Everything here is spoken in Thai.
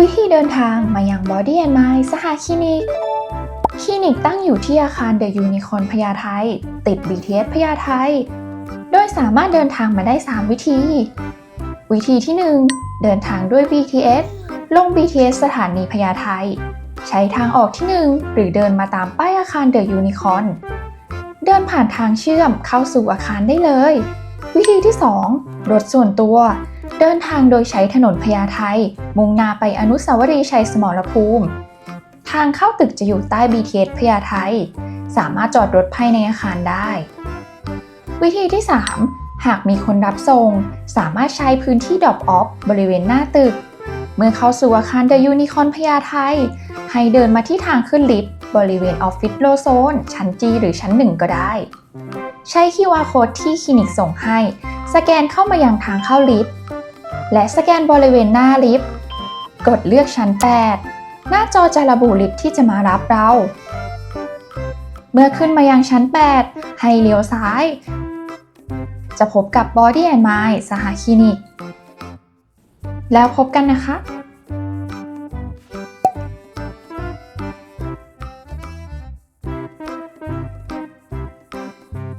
วิธีเดินทางมายัง Body and Mind สหคลินิก คลินิกตั้งอยู่ที่อาคารเดอะยูนิคอนพญาไทติด BTS พญาไทโดยสามารถเดินทางมาได้ 3 วิธี วิธีที่ 1 เดินทางด้วย BTS ลง BTS สถานีพญาไทใช้ทางออกที่ 1 หรือเดินมาตามป้ายอาคารเดอะยูนิคอนเดินผ่านทางเชื่อมเข้าสู่อาคารได้เลย วิธีที่ 2 รถส่วนตัว เดินทางโดยใช้ถนนพญาไทมุ่งหน้าไปอนุสาวรีย์ชัยสมรภูมิ ทางเข้าตึกจะอยู่ใต้ BTS พญาไทสามารถจอดรถภายในอาคารได้ วิธีที่ 3 หากมีคนรับส่ง สามารถใช้พื้นที่ดรอปออฟบริเวณหน้าตึก เมื่อเข้าสู่อาคารเดอะยูนิคอนพญาไทให้เดินมาที่ทางขึ้นลิฟต์บริเวณออฟฟิศโลโซน ชั้น G หรือชั้น 1 ก็ได้ ใช้ QR Code ที่คลินิกส่งให้ สแกนเข้ามายังทางเข้าลิฟต์ และสแกนบริเวณหน้าลิฟต์ กดเลือกชั้น 8 หน้าจอจะระบุลิฟต์ที่จะมารับเรา เมื่อขึ้นมายังชั้น 8 ให้เลี้ยวซ้าย จะพบกับ Body and Mind สหคลินิก แล้วพบกันนะคะ